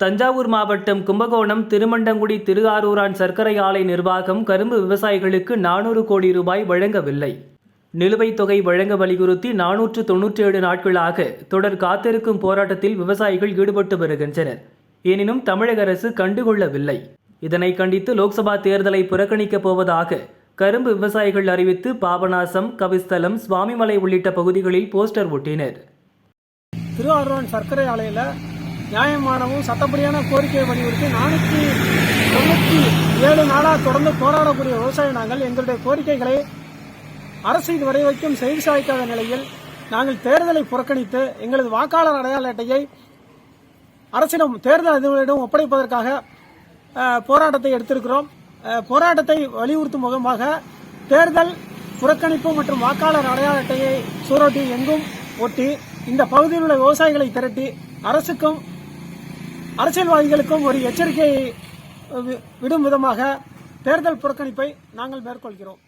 தஞ்சாவூர் மாவட்டம் கும்பகோணம் திருமண்டங்குடி திருஆரூரான் சர்க்கரை ஆலை நிர்வாகம் கரும்பு விவசாயிகளுக்கு நானூறு கோடி ரூபாய் வழங்கவில்லை. நிலுவைத் தொகை வழங்க வலியுறுத்தி நானூற்று தொன்னூற்றி ஏழு நாட்களாக தொடர் காத்திருக்கும் போராட்டத்தில் விவசாயிகள் ஈடுபட்டு வருகின்றனர். எனினும் தமிழக அரசு கண்டுகொள்ளவில்லை. இதனை கண்டித்து லோக்சபா தேர்தலை புறக்கணிக்கப் போவதாக கரும்பு விவசாயிகள் அறிவித்து பாபநாசம் கவிஸ்தலம் சுவாமிமலை உள்ளிட்ட பகுதிகளில் போஸ்டர் ஒட்டினர். திருவாரூர் சர்க்கரை ஆலையில் நியாயமானவும் சட்டப்படியான கோரிக்கையை வலியுறுத்தி நானூற்றி தொண்ணூற்றி ஏழு நாளாக தொடர்ந்து போராடக்கூடிய விவசாய நாங்கள் எங்களுடைய கோரிக்கைகளை அரசு இதுவரை வரைக்கும் செய்தி சாய்க்காத நிலையில் நாங்கள் தேர்தலை புறக்கணித்து எங்களது வாக்காளர் அடையாள அட்டையை அரசிடம் தேர்தல் அதிகாரிகளிடம் ஒப்படைப்பதற்காக போராட்டத்தை எடுத்திருக்கிறோம். போராட்டத்தை வலியுறுத்தும் முகமாக தேர்தல் புறக்கணிப்பு மற்றும் வாக்காளர் அடையாள அட்டையை சூரோட்டி எங்கும் ஒட்டி இந்த பகுதியில் உள்ள விவசாயிகளை திரட்டி அரசுக்கும் அரசியல்வாதிகளுக்கும் ஒரு எச்சரிக்கையை வி- விடும் விதமாக தேர்தல் புறக்கணிப்பை நாங்கள் மேற்கொள்கிறோம்.